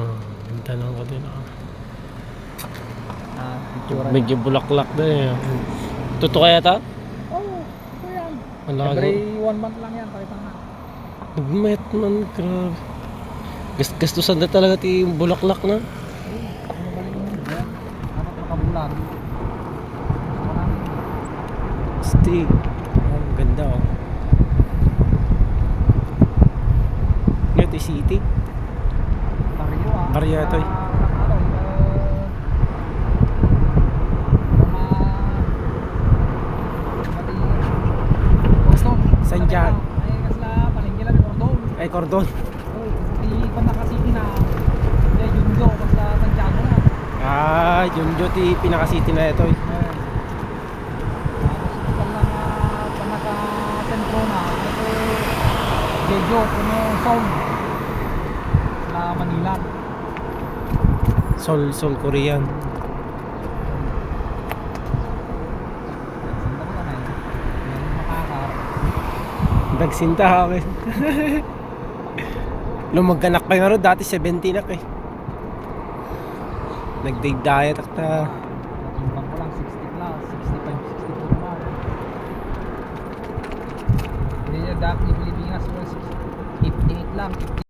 Hmm, yung tanong ko din ako. Ah, ah itsura. Medyo bulaklak na eh. Totoo kaya ta? Oo, oh, yan. Ang laki. Every one month lang yan, pakita nga. Nag-met man, grabe. Gast gastusan na talaga ti yung bulaklak na. Ano ba rin yun? Ano nakabulag? Stay. Ang ganda oh. Barrio ah. Barrio to eh. Eh. San Jan? Ay, kasla, palengke lang, Cordon. Ay, cordon. Di pa nakasiti na. Hindi, Junjo, basta Santiago na. Ah, yun ti pinaka-city na ito eh. Ayan. Tapos ito lang ah, pa naka-sentro na. Ito, Jejo, puno. Sa Manila. Sol, Sol Korean. Sanda ko na eh. Yung. Nagsinta. Lumagkanak pa nga ro, dati 70 nak eh. Nag-dig diet at na. Natimbang ko lang 60 plus, 65, 62 naman. Hindi niya dati Pilipinas, 58 lang, 58